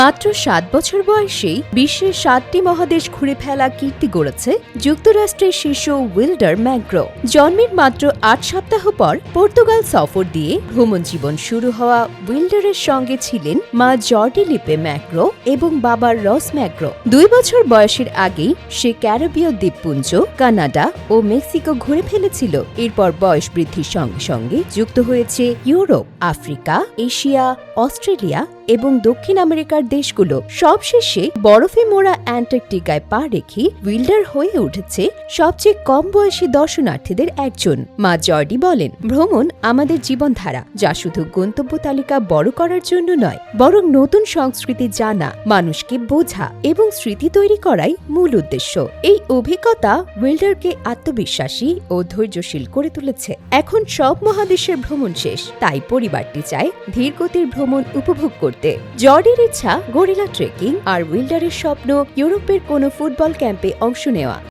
মাত্র সাত বছর বয়সেই বিশ্বের সাতটি মহাদেশ ঘুরে ফেলা কীর্তি গড়েছে যুক্তরাষ্ট্রের শিশু উইল্ডার ম্যাগ্রো। জন্মের মাত্র আট সপ্তাহ পর পর্তুগাল সফর দিয়ে ভ্রমণ জীবন শুরু হওয়া উইল্ডারের সঙ্গে ছিলেন মা জর্ডি লিপে ম্যাগ্রো এবং বাবা রস ম্যাগ্রো। দুই বছর বয়সের আগেই সে ক্যারিবীয় দ্বীপপুঞ্জ, কানাডা ও মেক্সিকো ঘুরে ফেলেছিল। এরপর বয়স বৃদ্ধির সঙ্গে সঙ্গে যুক্ত হয়েছে ইউরোপ, আফ্রিকা, এশিয়া অস্ট্রেলিয়া এবং দক্ষিণ আমেরিকার দেশগুলো সবশেষে বরফে মোড়া অ্যান্টার্কটিকায় পা রেখে উইল্ডার হয়ে উঠেছে সবচেয়ে কম বয়সী দর্শনার্থীদের একজন, মা জর্ডি বলেন। ভ্রমণ আমাদের জীবনধারা, যা শুধু গন্তব্য তালিকা বড় করার জন্য নয়, বরং নতুন সংস্কৃতি জানা, মানুষকে বোঝা এবং স্মৃতি তৈরি করাই মূল উদ্দেশ্য। এই অভিজ্ঞতা উইল্ডারকে আত্মবিশ্বাসী ও ধৈর্যশীল করে তুলেছে। এখন সব মহাদেশের ভ্রমণ শেষ, তাই পরিবারটি চায় ধীরগতির ভ্রমণ উপভোগ করতে। জর্ডির ইচ্ছা, গরিলা ট্রেকিং আর উইল্ডারের স্বপ্ন, ইউরোপের কোনো ফুটবল ক্যাম্পে অংশ নেওয়া।